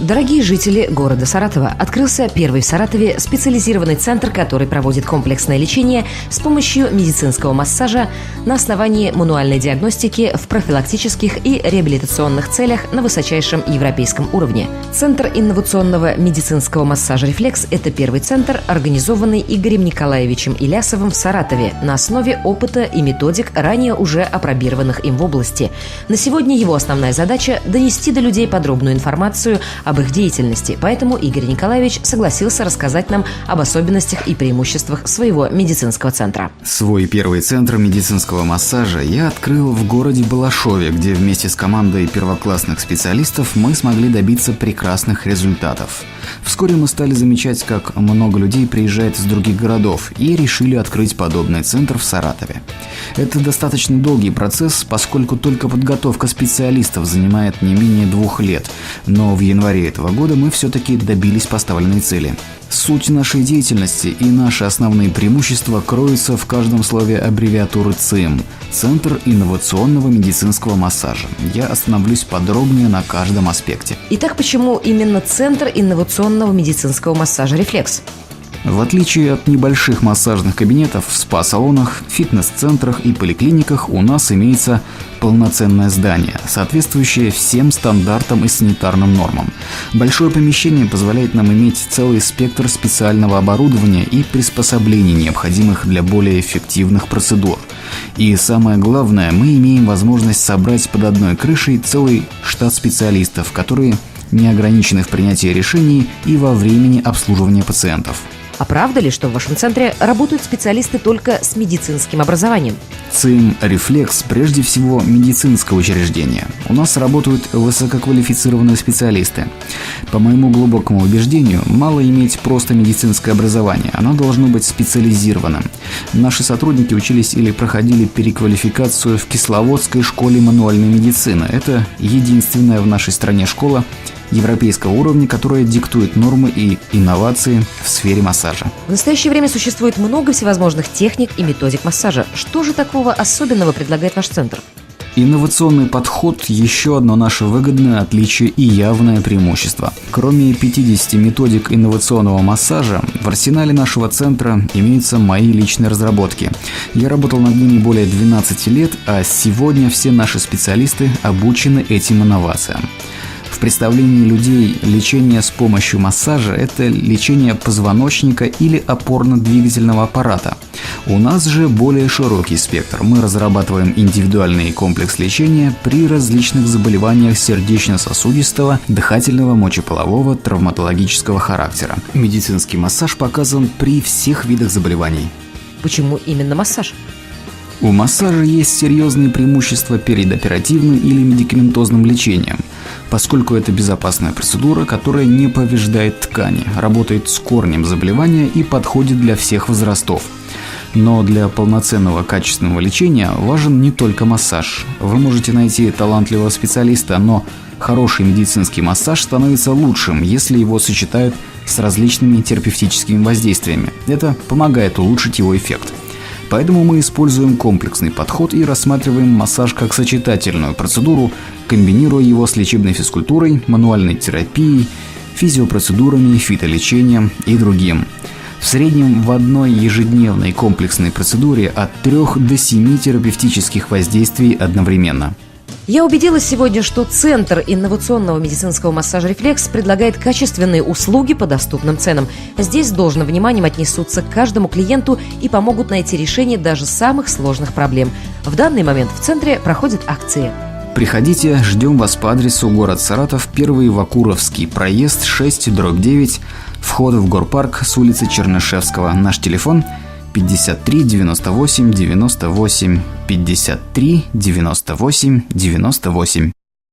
Дорогие жители города Саратова, открылся первый в Саратове специализированный центр, который проводит комплексное лечение с помощью медицинского массажа на основании мануальной диагностики в профилактических и реабилитационных целях на высочайшем европейском уровне. Центр инновационного медицинского массажа «Рефлекс» – это первый центр, организованный Игорем Николаевичем Илясовым в Саратове на основе опыта и методик, ранее уже опробированных им в области. На сегодня его основная задача – донести до людей подробную информацию об их деятельности, поэтому Игорь Николаевич согласился рассказать нам об особенностях и преимуществах своего медицинского центра. Свой первый центр медицинского массажа я открыл в городе Балашове, где вместе с командой первоклассных специалистов мы смогли добиться прекрасных результатов. Вскоре мы стали замечать, как много людей приезжает из других городов и решили открыть подобный центр в Саратове. Это достаточно долгий процесс, поскольку только подготовка специалистов занимает не менее двух лет, но в январе этого года мы все-таки добились поставленной цели. Суть нашей деятельности и наши основные преимущества кроются в каждом слове аббревиатуры ЦИМ – Центр инновационного медицинского массажа. Я остановлюсь подробнее на каждом аспекте. Итак, почему именно Центр инновационного медицинского массажа «Рефлекс»? В отличие от небольших массажных кабинетов, в спа-салонах, фитнес-центрах и поликлиниках у нас имеется полноценное здание, соответствующее всем стандартам и санитарным нормам. Большое помещение позволяет нам иметь целый спектр специального оборудования и приспособлений, необходимых для более эффективных процедур. И самое главное, мы имеем возможность собрать под одной крышей целый штат специалистов, которые не ограничены в принятии решений и во времени обслуживания пациентов. А правда ли, что в вашем центре работают специалисты только с медицинским образованием? ЦИМ «Рефлекс» прежде всего медицинское учреждение. У нас работают высококвалифицированные специалисты. По моему глубокому убеждению, мало иметь просто медицинское образование, оно должно быть специализированным. Наши сотрудники учились или проходили переквалификацию в Кисловодской школе мануальной медицины. Это единственная в нашей стране школа, европейского уровня, которая диктует нормы и инновации в сфере массажа. В настоящее время существует много всевозможных техник и методик массажа. Что же такого особенного предлагает ваш центр? Инновационный подход – еще одно наше выгодное отличие и явное преимущество. Кроме 50 методик инновационного массажа, в арсенале нашего центра имеются мои личные разработки. Я работал над ними более 12 лет, а сегодня все наши специалисты обучены этим инновациям. В представлении людей лечение с помощью массажа – это лечение позвоночника или опорно-двигательного аппарата. У нас же более широкий спектр. Мы разрабатываем индивидуальный комплекс лечения при различных заболеваниях сердечно-сосудистого, дыхательного, мочеполового, травматологического характера. Медицинский массаж показан при всех видах заболеваний. Почему именно массаж? У массажа есть серьезные преимущества перед оперативным или медикаментозным лечением, поскольку это безопасная процедура, которая не повреждает ткани, работает с корнем заболевания и подходит для всех возрастов. Но для полноценного качественного лечения важен не только массаж. Вы можете найти талантливого специалиста, но хороший медицинский массаж становится лучшим, если его сочетают с различными терапевтическими воздействиями. Это помогает улучшить его эффект. Поэтому мы используем комплексный подход и рассматриваем массаж как сочетательную процедуру, комбинируя его с лечебной физкультурой, мануальной терапией, физиопроцедурами, фитолечением и другим. В среднем в одной ежедневной комплексной процедуре от 3 до 7 терапевтических воздействий одновременно – я убедилась сегодня, что Центр инновационного медицинского массажа «Рефлекс» предлагает качественные услуги по доступным ценам. Здесь с должным вниманием отнесутся к каждому клиенту и помогут найти решение даже самых сложных проблем. В данный момент в центре проходят акции. Приходите, ждем вас по адресу город Саратов, 1 Вакуровский, проезд 6, дробь 9, вход в горпарк с улицы Чернышевского. Наш телефон 53 98 98 53 98 98